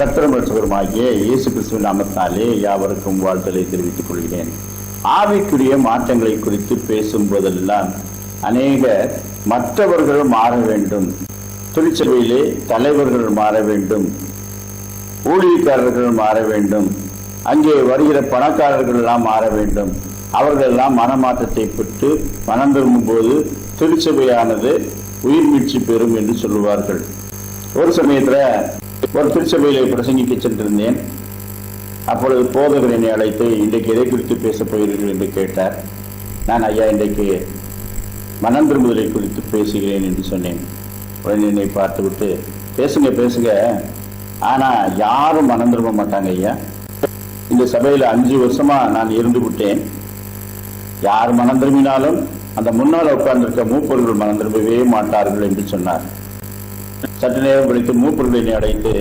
கர்த்தரும் ரட்சகருமாகிய இயேசு கிறிஸ்துவின் நாமத்தினாலே யாவருக்கும் வாழ்த்தலை தெரிவித்துக் கொள்கிறேன். ஆவிக்குரிய மாற்றங்களை குறித்து பேசும் போதெல்லாம் அநேக மற்றவர்கள் மாற வேண்டும். திருச்சபையிலே தலைவர்கள் மாற வேண்டும். ஊழியக்காரர்கள் மாற வேண்டும். அங்கே வருகிற பணக்காரர்கள் எல்லாம் மாற வேண்டும். அவர்கள் எல்லாம் மனமாற்றத்தை பெற்று மனம் திரும்பும் போது திருச்சபையானது உயிர் மீட்சி பெறும் என்று சொல்லுவார்கள். ஒரு சமயத்தில் ஒரு திருச்சபையிலே பிரசங்கிக்க சென்றிருந்தேன். அப்பொழுது போதகர் என்னை அழைத்து இன்றைக்கு எதை குறித்து பேசப் போகிறீர்கள்? என்று கேட்டார். நான் ஐயா இன்றைக்கு மனம் திரும்புதலை குறித்து பேசுகிறேன் என்று சொன்னேன். உடனே என்னை பார்த்துவிட்டு பேசுங்க பேசுங்க. ஆனா யாரும் மனம் திரும்ப மாட்டாங்க ஐயா. இந்த சபையில் அஞ்சு வருஷமா நான் இருந்து விட்டேன். யார் மனம் திரும்பினாலும் அந்த முன்னால் உட்கார்ந்திருக்க மூப்பர்கள் மனம் திரும்பவே மாட்டார்கள் என்று சொன்னார். சற்று நேரம் கழித்து மூப்பொருளினை என்னை அடைந்து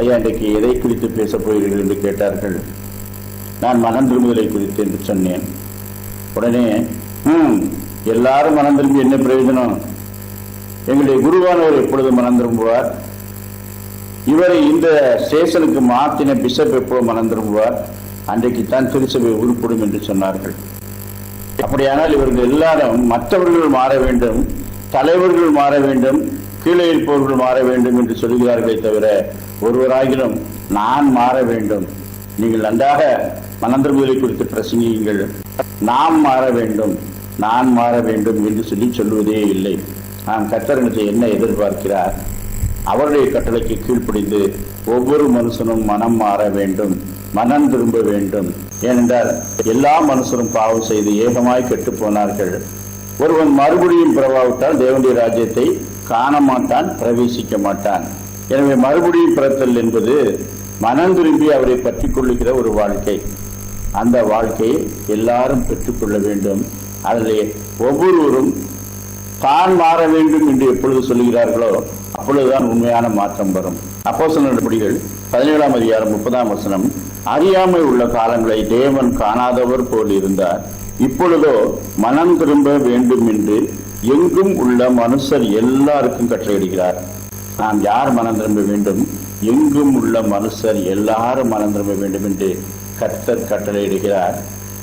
ஐயா இன்றைக்கு எதை குறித்து பேசப் போகிறீர்கள்? என்று கேட்டார்கள். நான் மனம் திரும்புதலை குறித்து என்று சொன்னேன். உடனே ம் எல்லாரும் மனம் திரும்பி என்ன பிரயோஜனம்? எங்களுடைய குருவானவர் எப்பொழுது மனம் திரும்புவார்? இவரை இந்த ஸ்டேஷனுக்கு மாத்தின பிஷப் எப்போ மனம் திரும்புவார்? அன்றைக்கு தான் திருச்சபை உருப்படும் என்று சொன்னார்கள். அப்படியானால் இவர்கள் எல்லாரும் மற்றவர்கள் மாற வேண்டும் தலைவர்கள் மாற வேண்டும் கீழே இருப்பவர்கள் மாற வேண்டும் என்று சொல்கிறார்களே தவிர ஒருவராகிலும் நான் மாற வேண்டும். நீங்கள் நன்றாக மனந்திரமுதலை குறித்து பிரசங்கியுங்கள். நாம் மாற வேண்டும். நான் மாற வேண்டும் என்று சொல்லி சொல்லுவதே இல்லை. நான் கத்தரனுக்கு என்ன எதிர்பார்க்கிறார்? அவருடைய கட்டளைக்கு கீழ்ப்படிந்து ஒவ்வொரு மனுஷனும் மனம் மாற வேண்டும் மனம் திரும்ப வேண்டும். ஏனென்றால் எல்லா மனுஷரும் பாவம் செய்து ஏகமாய் கெட்டு போனார்கள். ஒருவன் மறுபடியும் பிறவாவிட்டால் தேவனுடைய ராஜ்யத்தை காண மாட்டான் பிரவேசிக்க மாட்டான் எனவே மறுபடியும் பிறத்தல் என்பது மனம் திரும்பி அவரை பற்றி கொள்ளுகிற ஒரு வாழ்க்கை. அந்த வாழ்க்கையை எல்லாரும் பெற்றுக்கொள்ள வேண்டும். அதிலே ஒவ்வொருவரும் தான் மாற வேண்டும் என்று எப்பொழுது சொல்கிறார்களோ அப்பொழுதுதான் உண்மையான மாற்றம் வரும். அப்போ நடபடிகள் பதினேழாம் அதிகாரம் முப்பதாம் வசனம். அறியாமை உள்ள காலங்களை தேவன் காணாதவர் போல் இருந்தார். இப்பொழுதோ மனம் திரும்ப வேண்டும் என்று எங்கும் உள்ள மனுஷர் எல்லாருக்கும் கட்டளையிடுகிறார். நாம் யார் மனம் திரும்ப வேண்டும்? எங்கும் உள்ள மனுஷர் எல்லாரும் மனம் திரும்ப வேண்டும் என்று கர்த்தர் கட்டளையிடுகிறார்.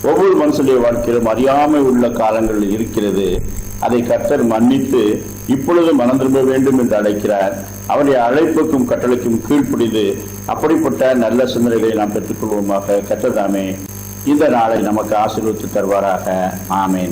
ஒவ்வொரு மனுஷனுடைய வாழ்க்கையிலும் அறியாமை உள்ள காலங்கள் இருக்கிறது. அதை கர்த்தர் மன்னித்து இப்பொழுது மனம் திரும்ப வேண்டும் என்று அழைக்கிறார். அவருடைய அழைப்புக்கும் கட்டளைக்கும் கீழ்ப்பிடிது அப்படிப்பட்ட நல்ல சிந்தனைகளை நாம் பெற்றுக்கொள்வோமாக. கர்த்தர் இந்த நாளை நமக்கு ஆசீர்வித்து தருவாராக. ஆமேன்.